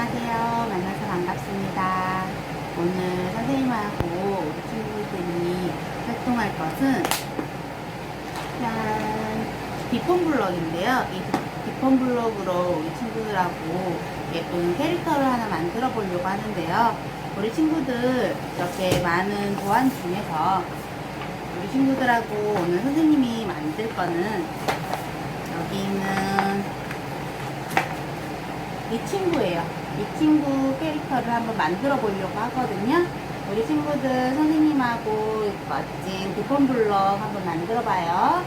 안녕하세요. 만나서 반갑습니다. 오늘 선생님하고 우리 친구들이 활동할 것은 짠! 비폰 블럭인데요. 이 비폰 블럭으로 우리 친구들하고 예쁜 캐릭터를 하나 만들어 보려고 하는데요. 우리 친구들 이렇게 많은 도안 중에서 우리 친구들하고 오늘 선생님이 만들 거는 여기 있는 이 친구예요. 이 친구 캐릭터를 한번 만들어 보려고 하거든요. 우리 친구들 선생님하고 멋진 비폰 블럭 한번 만들어 봐요.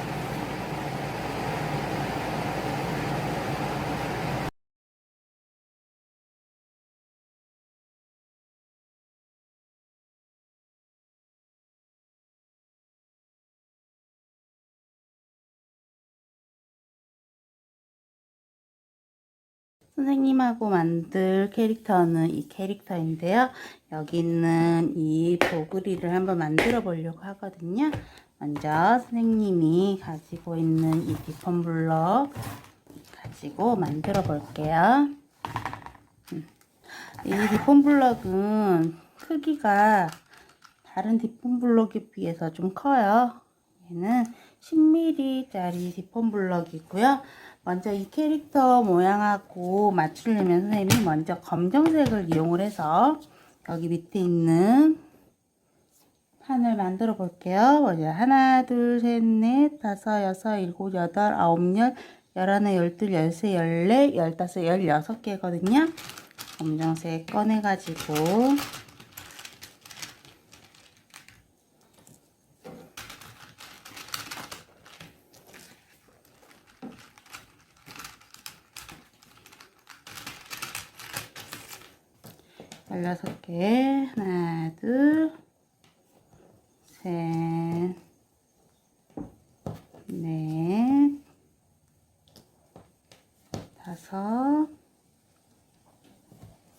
선생님하고 만들 캐릭터는 이 캐릭터인데요. 여기 있는 이 보글이를 한번 만들어 보려고 하거든요. 먼저 선생님이 가지고 있는 이 디폰 블럭 가지고 만들어 볼게요. 음. 이 디폰 블럭은 크기가 다른 디폰 블럭에 비해서 좀 커요. 얘는 10mm짜리 디폰 블럭이고요. 먼저 이 캐릭터 모양하고 맞추려면 선생님이 먼저 검정색을 이용을 해서 여기 밑에 있는 판을 만들어 볼게요. 먼저 하나, 둘, 셋, 넷, 다섯, 여섯, 일곱, 여덟, 아홉, 열, 열하나, 열둘, 열세, 열네, 열다섯, 열여섯 개거든요. 검정색 꺼내가지고 열여섯 개 하나 둘 셋, 넷, 다섯,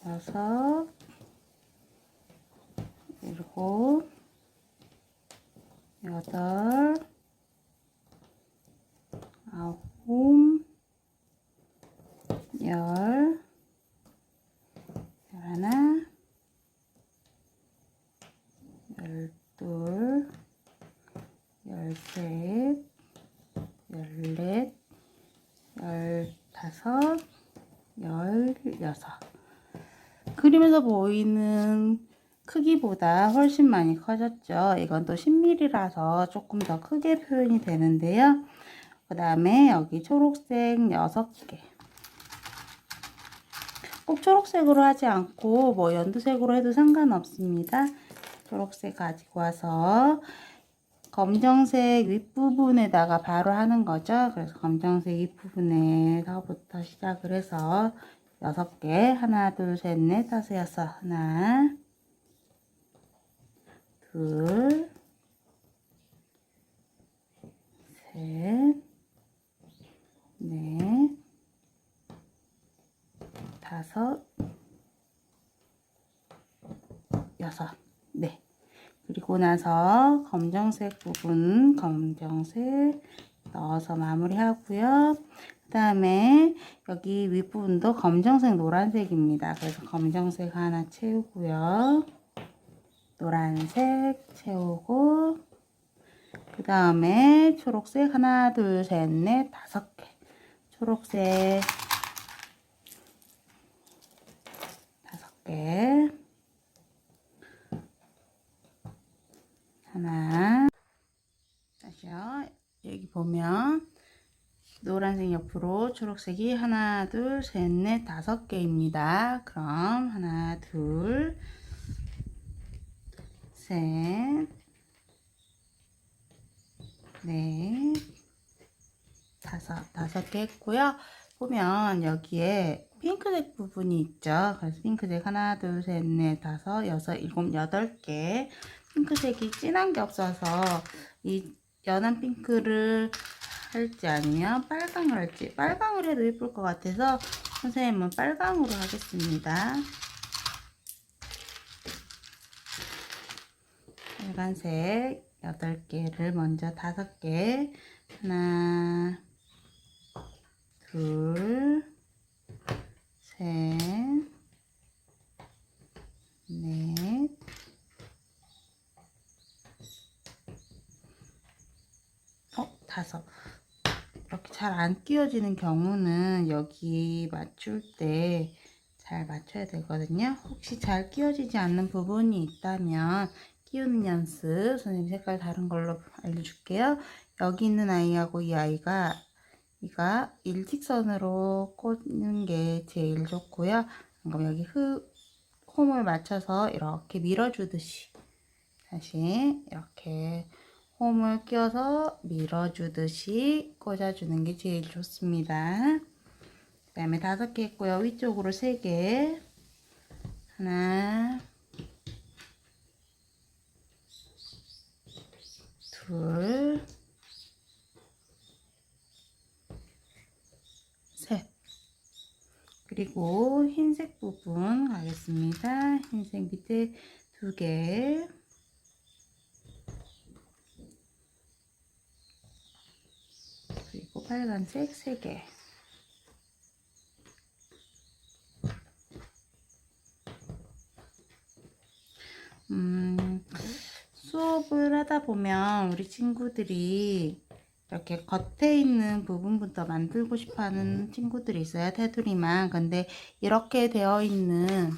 여섯, 일곱, 여덟, 아홉, 열, 열하나, 열둘, 열셋, 열넷, 열다섯, 열여섯. 그림에서 보이는 크기보다 훨씬 많이 커졌죠. 이건 또 10mm라서 조금 더 크게 표현이 되는데요. 그 다음에 여기 초록색 6개. 꼭 초록색으로 하지 않고 뭐 연두색으로 해도 상관없습니다. 초록색 가지고 와서 검정색 윗부분에다가 바로 하는 거죠. 그래서 검정색 윗부분에서부터 시작을 해서 여섯 개. 하나 둘 셋 넷. 다섯 여섯. 하나 둘 셋, 넷, 다섯, 여섯, 네. 그리고 나서 검정색 부분 검정색 넣어서 마무리하고요. 그 다음에 여기 윗부분도 검정색 노란색입니다. 그래서 검정색 하나 채우고요. 노란색 채우고 그 다음에 초록색 하나 둘 셋 넷 다섯 개 초록색 다섯 개 하나 다시요 여기 보면 노란색 옆으로 초록색이 하나 둘 셋 넷 다섯 개입니다 그럼 하나 둘 셋, 넷, 다섯, 다섯 개 했고요. 보면 여기에 핑크색 부분이 있죠. 그래서 핑크색 하나, 둘, 셋, 넷, 다섯, 여섯, 일곱, 여덟 개. 핑크색이 진한 게 없어서 이 연한 핑크를 할지 아니면 빨강을 할지 빨강을 해도 예쁠 것 같아서 선생님은 빨강으로 하겠습니다. 빨간색 8개를 먼저 5개 하나 둘셋넷 다섯. 이렇게 잘 안 끼워지는 경우는 여기 맞출 때 잘 맞춰야 되거든요. 혹시 잘 끼워지지 않는 부분이 있다면 끼우는 연습 선생님 색깔 다른 걸로 알려줄게요. 여기 있는 아이하고 이 아이가 이가 일직선으로 꽂는 게 제일 좋고요. 그럼 여기 흡, 홈을 맞춰서 이렇게 밀어주듯이 다시 이렇게 홈을 끼워서 밀어주듯이 꽂아주는 게 제일 좋습니다. 그 다음에 다섯 개 했고요. 위쪽으로 세 개. 하나, 둘, 셋. 그리고 흰색 부분 가겠습니다. 흰색 밑에 두 개. 그리고 빨간색 세 개. 음, 수업을 하다 보면 우리 친구들이 이렇게 겉에 있는 부분부터 만들고 싶어 하는 친구들이 있어요. 테두리만. 근데 이렇게 되어 있는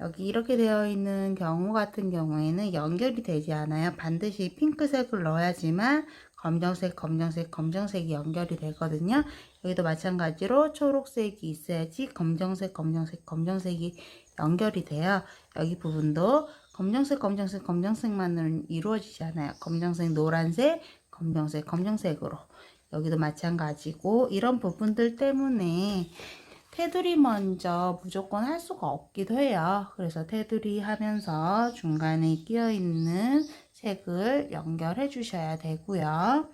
여기 이렇게 되어 있는 경우 같은 경우에는 연결이 되지 않아요. 반드시 핑크색을 넣어야지만 검정색, 검정색, 검정색이 연결이 되거든요. 여기도 마찬가지로 초록색이 있어야지 검정색, 검정색, 검정색이 연결이 돼요. 여기 부분도 검정색, 검정색, 검정색만은 이루어지지 않아요. 검정색, 노란색, 검정색, 검정색으로. 여기도 마찬가지고 이런 부분들 때문에 테두리 먼저 무조건 할 수가 없기도 해요. 그래서 테두리 하면서 중간에 끼어 있는 색을 연결해 주셔야 되고요.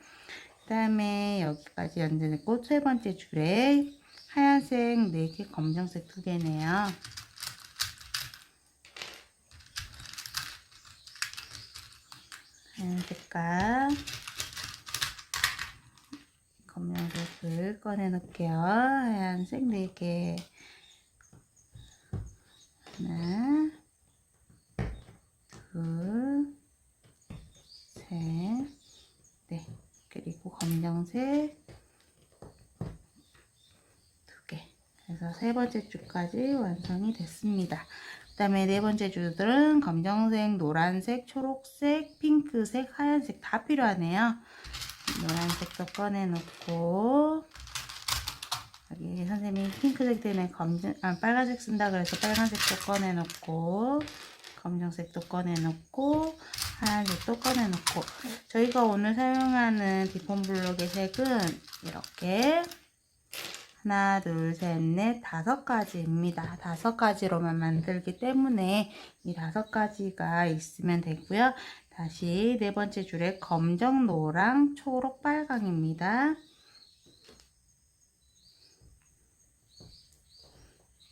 그 다음에 여기까지 연결했고 세 번째 줄에 하얀색 4개, 검정색 2개네요. 하얀 색깔 검정색을 꺼내 놓을게요. 하얀색 4개 하나 둘셋넷 그리고 검정색 두 개. 그래서 세 번째 줄까지 완성이 됐습니다. 그 다음에 네 번째 줄들은 검정색, 노란색, 초록색, 핑크색, 하얀색 다 필요하네요. 노란색도 꺼내놓고 여기 선생님이 핑크색 때문에 검정, 아, 빨간색 쓴다 그래서 빨간색도 꺼내놓고 검정색도 꺼내놓고 하얀색도 꺼내놓고 저희가 오늘 사용하는 디폰 블록의 색은 이렇게 하나, 둘, 셋, 넷, 다섯 가지입니다. 다섯 가지로만 만들기 때문에 이 다섯 가지가 있으면 되고요. 다시 네 번째 줄에 검정, 노랑, 초록, 빨강입니다.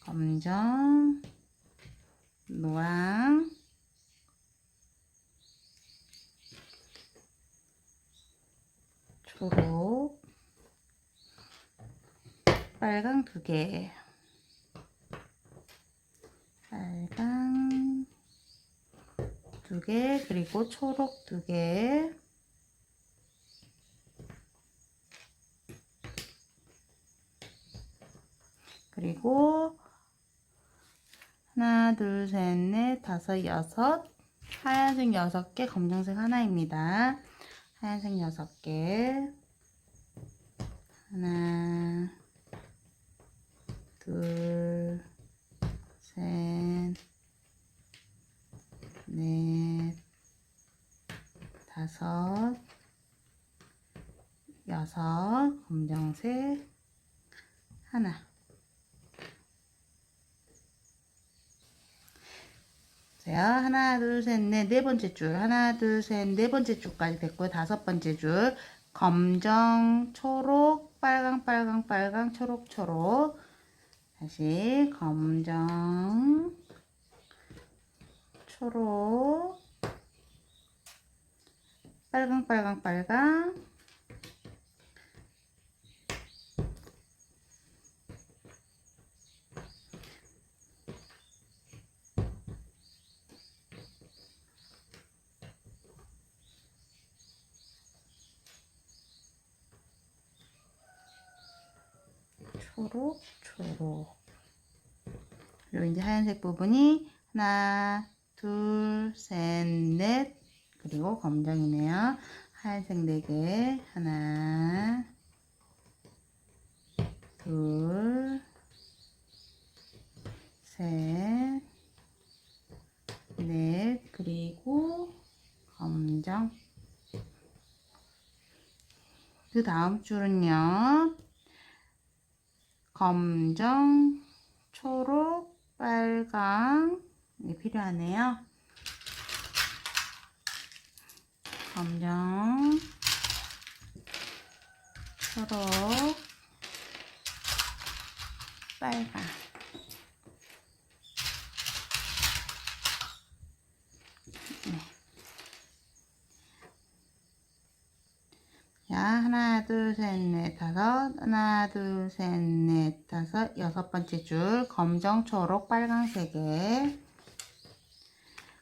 검정, 노랑, 초록, 빨강 두 개. 빨강 두 개, 그리고 초록 두 개. 그리고 하나, 둘, 셋, 넷, 다섯, 여섯. 하얀색 여섯 개, 검정색 하나입니다. 하얀색 여섯 개. 하나, 둘, 셋, 넷, 다섯, 여섯, 검정색, 하나. 자, 하나, 둘, 셋, 넷, 네 번째 줄. 하나, 둘, 셋, 네 번째 줄까지 됐고요. 다섯 번째 줄. 검정, 초록, 빨강, 빨강, 빨강, 초록, 초록. 다시 검정, 초록, 빨강, 빨강, 빨강. 초록, 초록. 그리고 이제 하얀색 부분이 하나, 둘, 셋, 넷. 그리고 검정이네요. 하얀색 네 개. 하나, 둘, 셋, 넷. 그리고 검정. 그 다음 줄은요. 검정, 초록, 빨강 이 필요하네요. 검정, 초록, 빨강. 네. 자, 하나, 둘, 셋, 넷, 다섯. 하나, 둘, 셋, 넷, 다섯. 여섯 번째 줄. 검정, 초록, 빨강색에.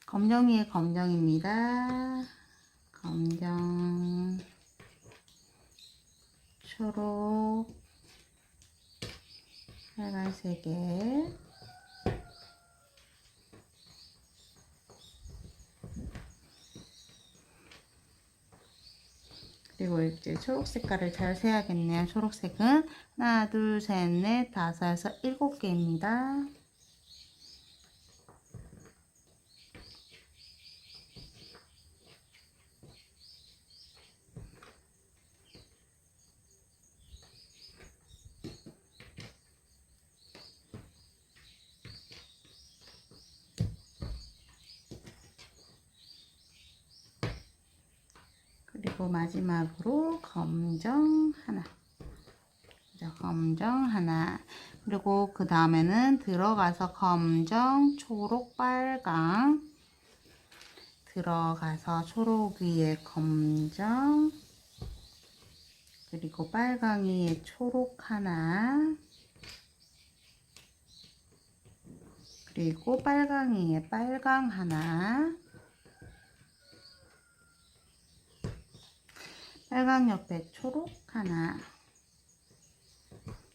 검정 위에 검정입니다. 검정, 초록, 빨간색에. 그리고 이제 초록 색깔을 잘 세야겠네요. 초록색은 하나, 둘, 셋, 넷, 다섯에서 일곱 개입니다. 그리고 마지막으로 검정 하나. 자, 검정 하나. 그리고 그 다음에는 들어가서 검정, 초록, 빨강. 들어가서 초록 위에 검정. 그리고 빨강 위에 초록 하나. 그리고 빨강 위에 빨강 하나. 빨강 옆에 초록 하나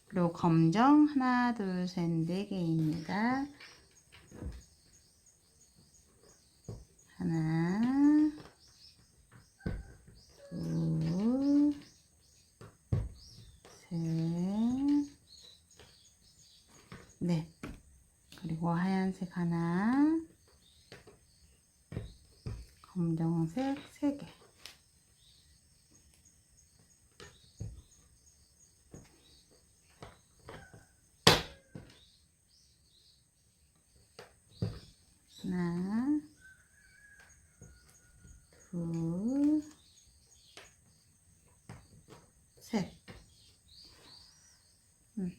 그리고 검정 하나 둘 셋 네 개입니다. 하나 둘셋넷. 그리고 하얀색 하나 검정색 세개 하나, 둘, 셋. 음.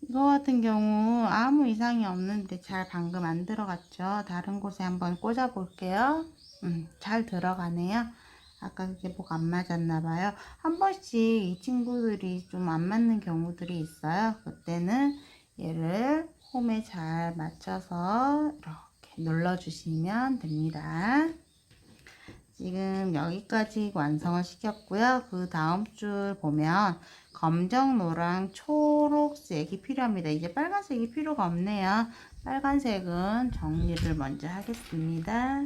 이거 같은 경우 아무 이상이 없는데 잘 방금 안 들어갔죠? 다른 곳에 한번 꽂아 볼게요. 음, 잘 들어가네요. 아까 그게 뭐가 안 맞았나 봐요. 한 번씩 이 친구들이 좀 안 맞는 경우들이 있어요. 그때는 얘를 홈에 잘 맞춰서 이렇게 눌러주시면 됩니다. 지금 여기까지 완성을 시켰고요. 그 다음 줄 보면 검정, 노랑, 초록색이 필요합니다. 이제 빨간색이 필요가 없네요. 빨간색은 정리를 먼저 하겠습니다.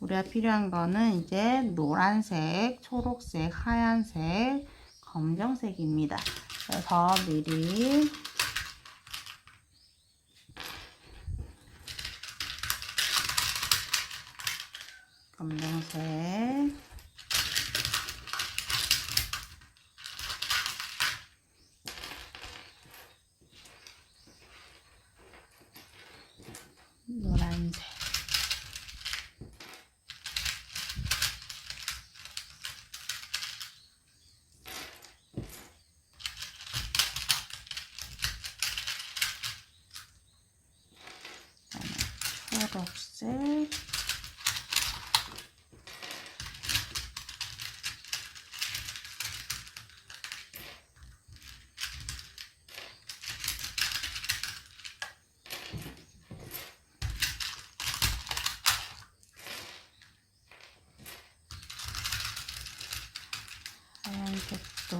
우리가 필요한 거는 이제 노란색, 초록색, 하얀색, 검정색입니다. 그래서 미리 검정색. 노란색. 초록색 파란색도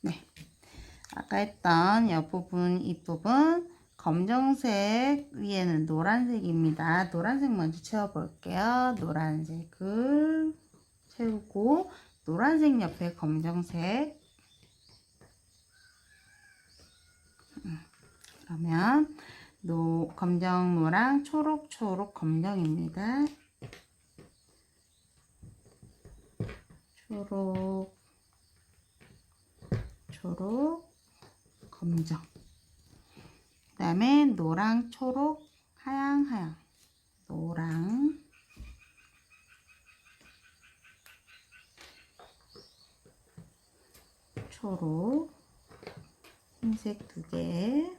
네. 아까 했던 옆부분, 입부분 검정색 위에는 노란색입니다. 노란색 먼저 채워볼게요. 노란색을 채우고 노란색 옆에 검정색 음, 그러면 노, 검정, 노랑, 초록, 초록, 검정입니다. 초록, 초록, 검정. 그 다음에 노랑, 초록, 하양, 하양. 노랑, 초록, 흰색 두 개.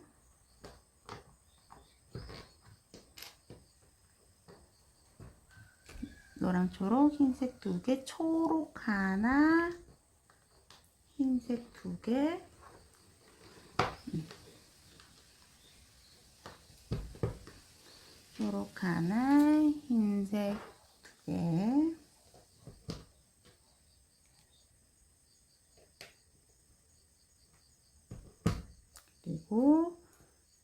노랑, 초록, 흰색 두 개, 초록 하나, 흰색 두 개. 초록 하나, 흰색 두 개. 그리고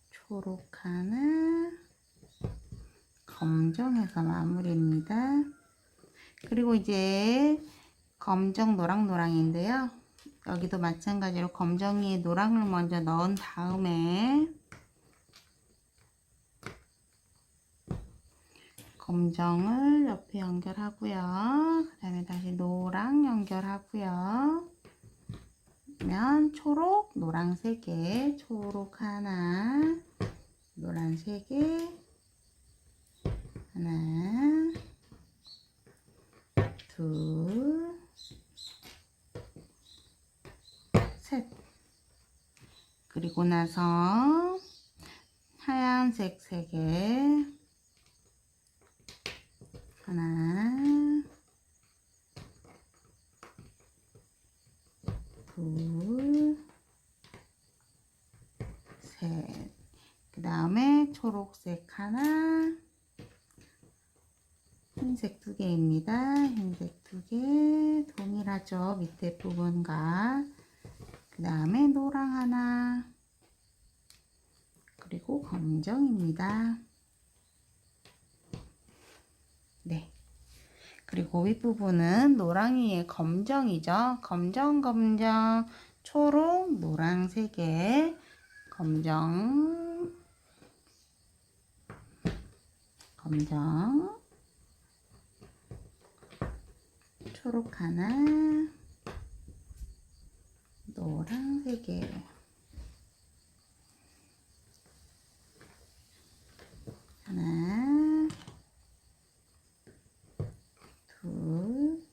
초록 하나, 검정해서 마무리입니다. 그리고 이제 검정, 노랑, 노랑인데요. 여기도 마찬가지로 검정이에 노랑을 먼저 넣은 다음에 검정을 옆에 연결하고요. 그 다음에 다시 노랑 연결하고요. 그러면 초록, 노랑 3개, 초록 하나, 노란 3개, 하나, 둘, 셋. 그리고 나서 하얀색 3개, 하나, 둘, 셋. 그 다음에 초록색 하나, 흰색 두 개입니다. 흰색 두 개, 동일하죠. 밑에 부분과. 그 다음에 노랑 하나, 그리고 검정입니다. 네. 그리고 윗부분은 노랑이의 검정이죠. 검정, 검정, 초록, 노랑 3개, 검정, 검정, 초록 하나, 노랑 3개. 하나, 둘,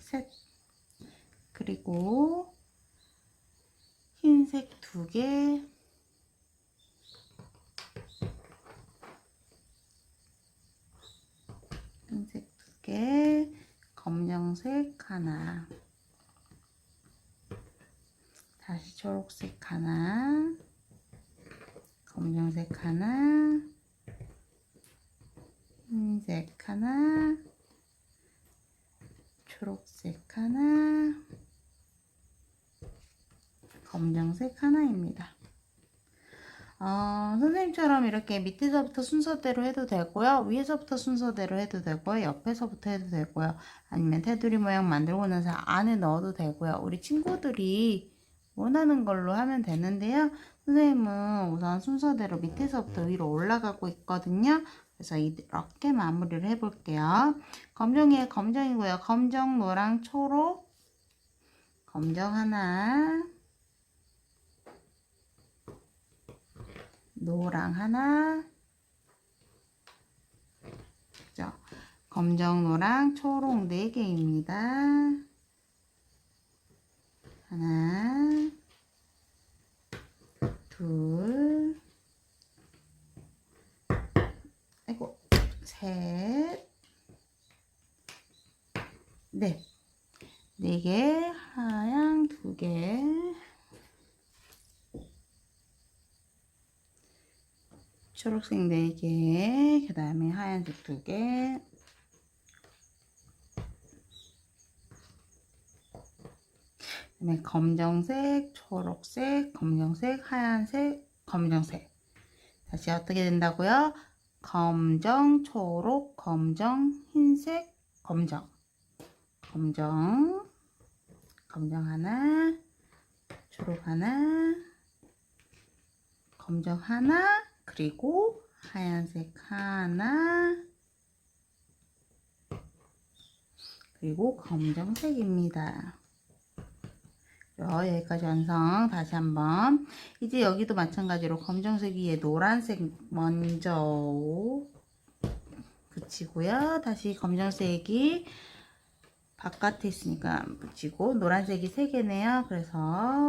셋. 그리고 흰색 두 개, 흰색 두 개, 검정색 하나, 다시 초록색 하나, 검정색 하나, 흰색 하나, 초록색 하나, 검정색 하나입니다. 어, 선생님처럼 이렇게 밑에서부터 순서대로 해도 되고요. 위에서부터 순서대로 해도 되고요. 옆에서부터 해도 되고요. 아니면 테두리 모양 만들고 나서 안에 넣어도 되고요. 우리 친구들이 원하는 걸로 하면 되는데요. 선생님은 우선 순서대로 밑에서부터 위로 올라가고 있거든요. 그래서 이렇게 마무리를 해볼게요. 검정이에 검정이고요. 검정, 노랑, 초록, 검정 하나, 노랑 하나, 그죠? 검정, 노랑, 초록 4개입니다. 하나, 둘, 아이고, 셋, 넷. 네 개, 하양 두 개. 초록색 네 개, 그 다음에 하얀색 두 개. 그다음에 검정색, 초록색, 검정색, 하얀색, 검정색. 다시 어떻게 된다고요? 검정, 초록, 검정, 흰색, 검정. 검정, 검정 하나, 초록 하나, 검정 하나, 그리고 하얀색 하나, 그리고 검정색입니다. 어, 여기까지 완성. 다시 한번. 이제 여기도 마찬가지로 검정색 위에 노란색 먼저 붙이고요. 다시 검정색이 바깥에 있으니까 안 붙이고 노란색이 세 개네요. 그래서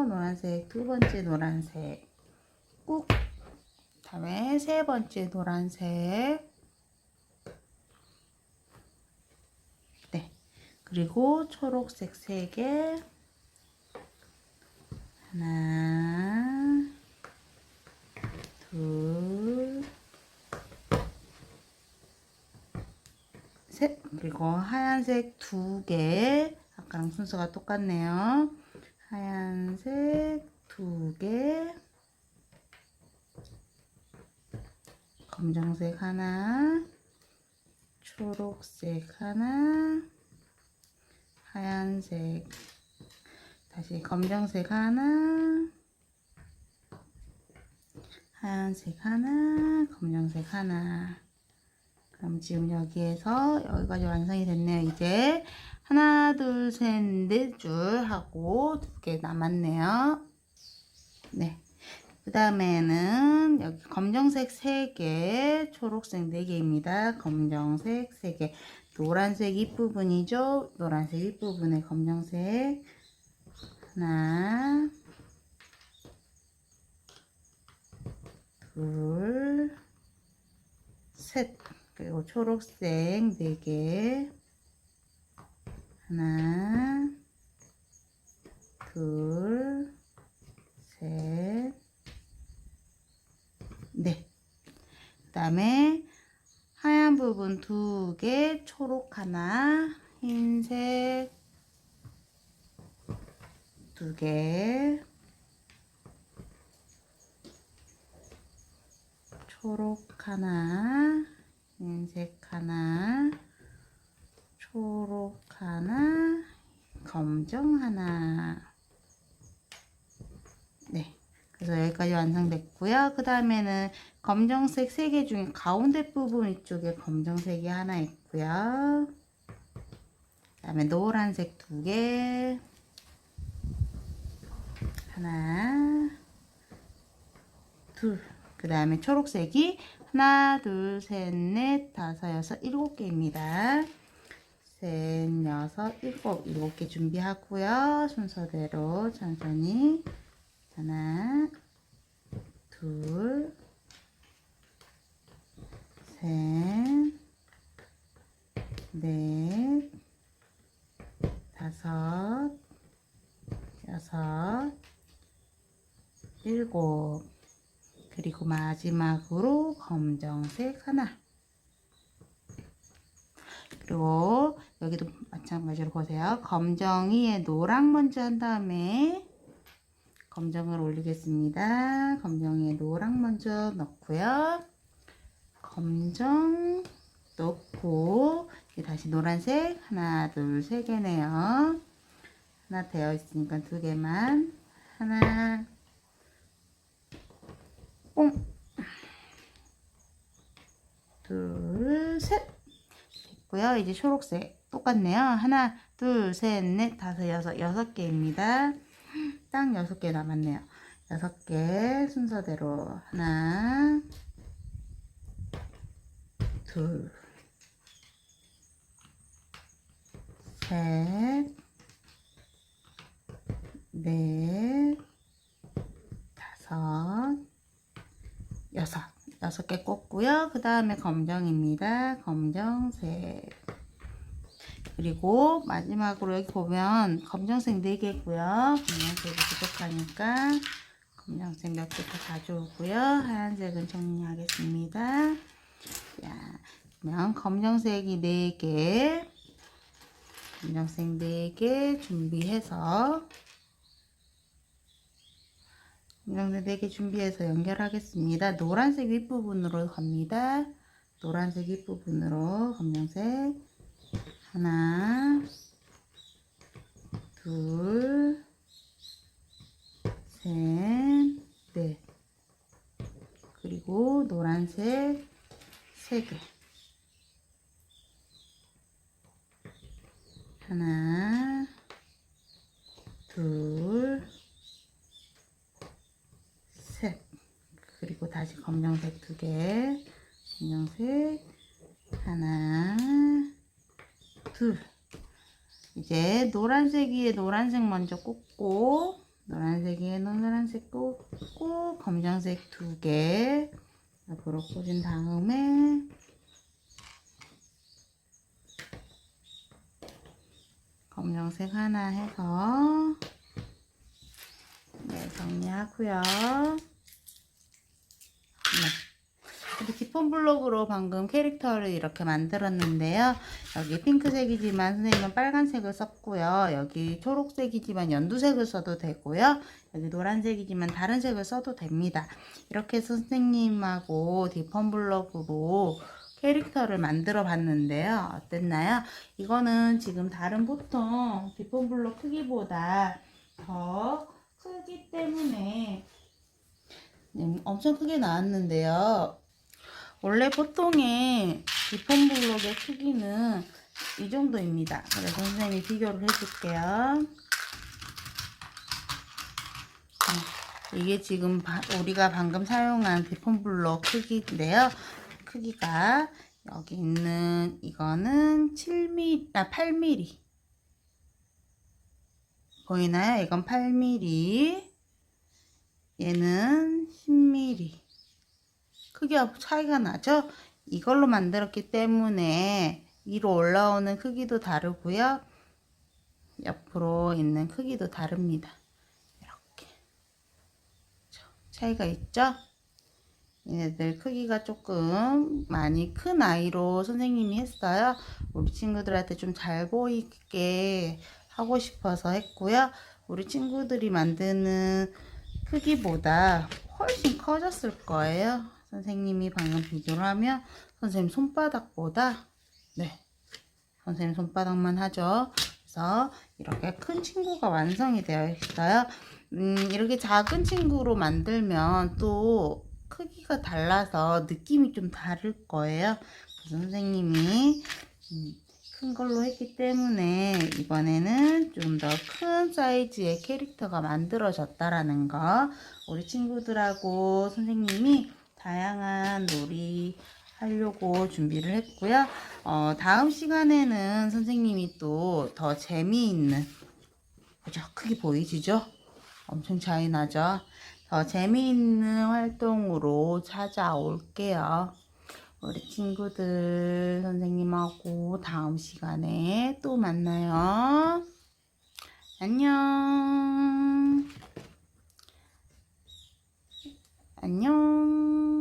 노란색 두 번째 노란색 꾹 다음에 세 번째 노란색 네 그리고 초록색 세 개 하나, 둘, 셋. 그리고 하얀색 두 개. 아까랑 순서가 똑같네요. 하얀색 두 개. 검정색 하나. 초록색 하나. 하얀색 다시 검정색 하나 하얀색 하나 검정색 하나 그럼 지금 여기에서 여기까지 완성이 됐네요 이제 하나 둘 셋 넷 줄 하고 두 개 남았네요 네 그 다음에는 여기 검정색 3개 초록색 4개입니다 검정색 3개 노란색 윗부분이죠 노란색 윗부분에 검정색 하나, 둘, 셋. 그리고 초록색 네 개. 하나, 둘, 셋, 넷. 그 다음에 하얀 부분 두 개, 초록 하나, 흰색 두 개, 초록 하나, 흰색 하나, 초록 하나, 검정 하나. 네. 그래서 여기까지 완성됐고요. 그 다음에는 검정색 세개 중에 가운데 부분 이쪽에 검정색이 하나 있고요. 그 다음에 노란색 두 개. 하나, 둘. 그 다음에 초록색이 하나, 둘, 셋, 넷, 다섯, 여섯, 일곱 개입니다. 셋, 여섯, 일곱, 일곱 개 준비하고요. 순서대로 천천히 하나, 둘, 셋, 넷, 다섯, 여섯, 일곱. 그리고 마지막으로 검정색 하나. 그리고 여기도 마찬가지로 보세요. 검정 위에 노랑 먼저 한 다음에 검정을 올리겠습니다 검정 위에 노랑 먼저 넣고요 검정 넣고 다시 노란색 하나 둘 세 개네요 하나 되어 있으니까 두 개만 하나 뽕. 둘, 셋. 됐고요. 이제 초록색 똑같네요. 하나, 둘, 셋, 넷, 다섯, 여섯, 여섯 개입니다. 딱 여섯 개 남았네요. 여섯 개 순서대로 하나, 둘, 셋, 넷, 다섯, 여섯 여섯 개 꽂고요. 그 다음에 검정입니다. 검정색. 그리고 마지막으로 여기 보면 검정색 4개고요. 검정색이 부족하니까 검정색 몇 개 더 가져오고요. 하얀색은 정리하겠습니다. 자, 그러면 검정색이 4개, 검정색 4개 준비해서 검정색 4개 준비해서 연결하겠습니다. 노란색 윗부분으로 갑니다. 노란색 윗부분으로 검정색 하나, 둘, 셋, 넷. 그리고 노란색 세 개. 하나, 둘, 셋. 그리고 다시 검정색 두 개. 검정색 하나, 둘. 이제 노란색 위에 노란색 먼저 꽂고 노란색 위에 노란색 꽂고 검정색 두개 옆으로 꽂은 다음에 검정색 하나 해서 네 정리하고요. 네. 이렇게 지폰 블록으로 방금 캐릭터를 이렇게 만들었는데요. 여기 핑크색이지만 선생님은 빨간색을 썼고요. 여기 초록색이지만 연두색을 써도 되고요. 여기 노란색이지만 다른 색을 써도 됩니다. 이렇게 해서 선생님하고 디폰 블록으로 캐릭터를 만들어 봤는데요. 어땠나요? 이거는 지금 다른 보통 디폰 블록 크기보다 더 크기 때문에 네, 엄청 크게 나왔는데요. 원래 보통의 디폰 블록의 크기는 이 정도입니다. 그래서 선생님이 비교를 해줄게요. 네, 이게 지금 바- 우리가 방금 사용한 디폰 블록 크기인데요. 크기가 여기 있는 이거는 7mm, 아 8mm. 보이나요? 이건 8mm. 얘는 10mm. 크기가 차이가 나죠? 이걸로 만들었기 때문에 위로 올라오는 크기도 다르고요. 옆으로 있는 크기도 다릅니다. 이렇게. 자, 차이가 있죠? 얘네들 크기가 조금 많이 큰 아이로 선생님이 했어요. 우리 친구들한테 좀 잘 보이게 하고 싶어서 했고요. 우리 친구들이 만드는 크기보다 훨씬 커졌을 거예요. 선생님이 방금 비교를 하면 선생님 손바닥보다 네 선생님 손바닥만 하죠. 그래서 이렇게 큰 친구가 완성이 되어 있어요. 음, 이렇게 작은 친구로 만들면 또 크기가 달라서 느낌이 좀 다를 거예요. 그래서 선생님이 음, 큰 걸로 했기 때문에 이번에는 좀 더 큰 사이즈의 캐릭터가 만들어졌다라는 거 우리 친구들하고 선생님이 다양한 놀이 하려고 준비를 했고요. 어, 다음 시간에는 선생님이 또 더 재미있는 그죠? 크게 보이시죠? 엄청 차이 나죠? 더 재미있는 활동으로 찾아올게요. 우리 친구들 선생님하고 다음 시간에 또 만나요. 안녕. 안녕.